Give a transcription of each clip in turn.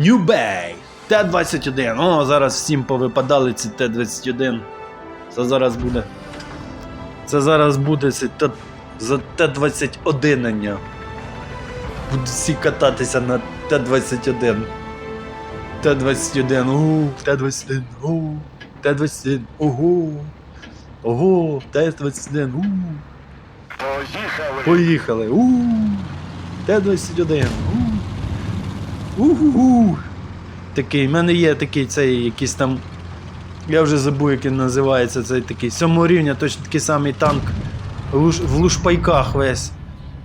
New Bay. Т-21. О, зараз всім повипадали ці Т-21. Це зараз буде. Це зараз буде ці Т... за Т-21. Будуть всі кататися на Т-21. Т-21, у, Т-21, у, Т-21, ого. Ого, Т-21, у. Поїхали. Поїхали. У. Т-21. У. У-ху-ху. Такий, в мене є такий цей якийсь там. Я вже забув, як він називається, цей такий сьомого рівня, точно такий самий танк. Луш, в лушпайках весь.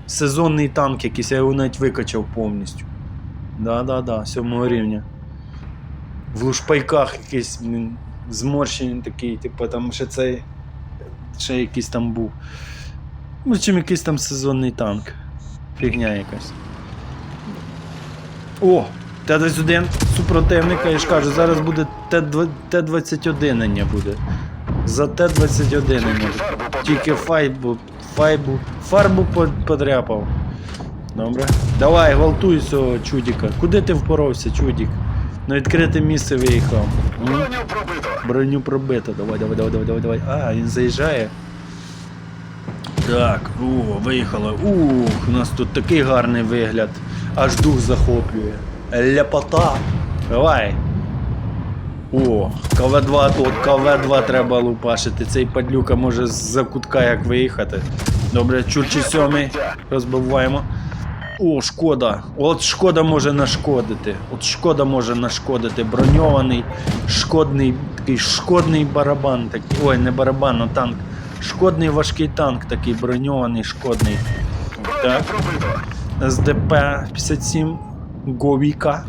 Сезонний танк якийсь, я його навіть викачав повністю. Да-да-да, сьомого рівня. В лушпайках якийсь зморщений такий, типу там ще цей. Ще якийсь там був. Ну, чим якийсь там сезонний танк. Фігня якась. О! Т-21 супротивника, я ж кажу, зараз буде Т-2 Т-21 буде. За Т-21 буде. Тільки файбу, файбу, фарбу подряпав. Добре. Давай, гвалтуй цього чудіка. Куди ти впоровся, чудік? На відкрите місце виїхав. Броню пробито. Броню пробито. Давай, давай, давай, давай, давай, давай. А, він заїжджає. Так, о, виїхали. Ух, у нас тут такий гарний вигляд. Аж дух захоплює. Ляпота. Давай. О, КВ-2 тут, КВ-2 треба лупашити. Цей падлюка може з-за кутка як виїхати. Добре, чурчі сьомий. Розбиваємо. О, шкода. От шкода може нашкодити. От шкода може нашкодити. Броньований, шкодний, такий шкодний барабан. Такий. Ой, не барабан, а танк. Шкодний важкий танк такий броньований, шкодний. Так. Пробито. СДП-57 Говіка.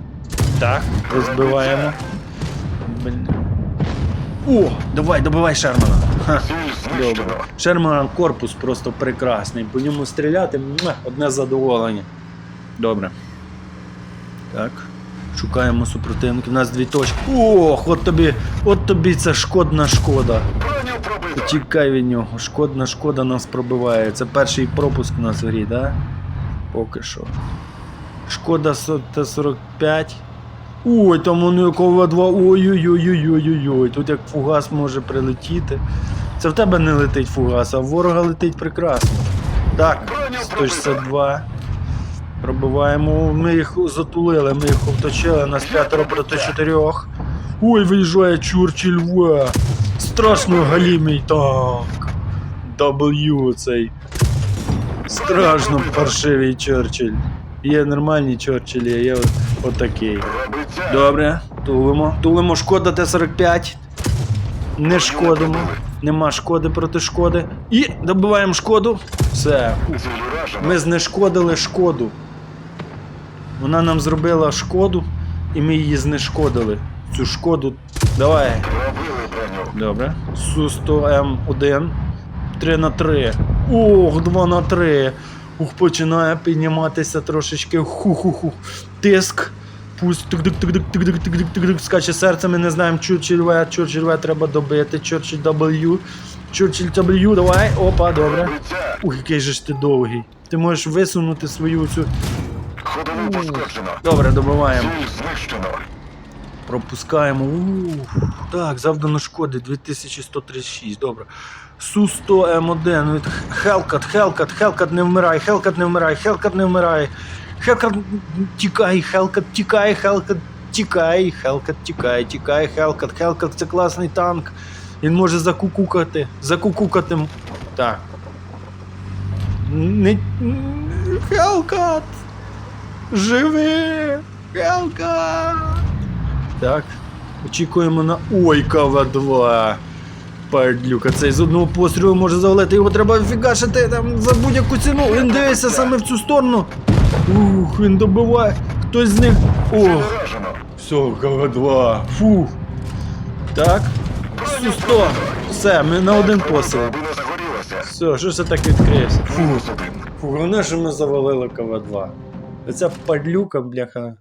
Так, розбиваємо. О, давай, добивай Шермана. Добре. Шерман корпус просто прекрасний. По ньому стріляти одне задоволення. Добре. Так. Шукаємо супротивників. У нас дві точки. Ох, от тобі, от тобі це шкодна шкода. Тікай від нього. Шкодна шкода нас пробиває. Це перший пропуск у нас в грі, так? Да? Поки що. Шкода со- Т-45. Ой, там у нього КВ-2. Ой-ой-ой-ой-ой-ой. Тут як фугас може прилетіти. Це в тебе не летить фугас, а в ворога летить прекрасно. Так, 162. Пробиваємо. Ми їх затулили, ми їх оточили, нас п'ятеро проти чотирьох. Ой, виїжджає Чурчіль В. Страшно галімий танк. W цей. Страшно паршивий Чорчилль. Є нормальні Чорчиллі, а є от- отакий. Добре, тулимо. Тулимо шкода Т-45. Не шкодимо. Нема шкоди проти шкоди. І добиваємо шкоду. Все. Ми знешкодили шкоду. Вона нам зробила шкоду, і ми її знешкодили. Цю шкоду. Давай. Добре. Су-100М1. 3 на 3. Ох, 2 на 3. Ух, починає підніматися трошечки. Ху-ху-ху. Тиск. Пусть тик тик тик тик тик тик тик тик тик скаче серце, ми не знаємо, Чурчіль В, Чурчіль В треба добити, Чурчіль W, Чурчіль W, давай, опа, добре. Ух, який же ж ти довгий. Ти можеш висунути свою цю. Ходову пошкоджено. Добре, добиваємо. Ціль знищено. Пропускаємо. Ух, так, завдано шкоди 2136. Добре. Су-100М1. Хелкат, Хелкат, Хелкат не вмирай, Хелкат не вмирай, Хелкат не вмирай. Хелкат тікай, Хелкат тікай, Хелкат тікай, Хелкат тікай, тікай, Хелкат. Хелкат це класний танк. Він може закукукати. Закукукати. Так. Не... Хелкат! Живи! Хелкат! Так. Очікуємо на Ой, КВ-2. Падлюка, цей з одного пострілу може завалити, його треба фігашити там за будь-яку ціну. Він дивиться саме в цю сторону. Ух, він добиває. Хтось з них. Ціль О, все, КВ-2. Фух. Так. Су-100. Все, ми на один постріл. Все, що це так відкрився? Фу. Мінус. Фу, головне, що ми завалили КВ-2. Оця падлюка, бляха,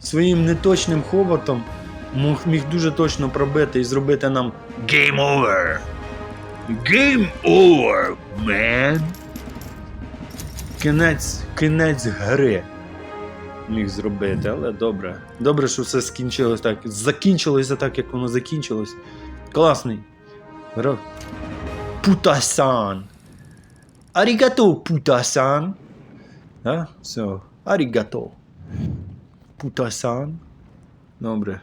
своїм неточним хоботом міг дуже точно пробити і зробити нам Game over. Game over, man. Кінець, кінець гри. міг зробити, але добре. Добре, що все скінчилось так. Закінчилося так, як воно закінчилось. Класний. Путасан. Арігато, путасан. А? Все. Арігато. Путасан. Добре.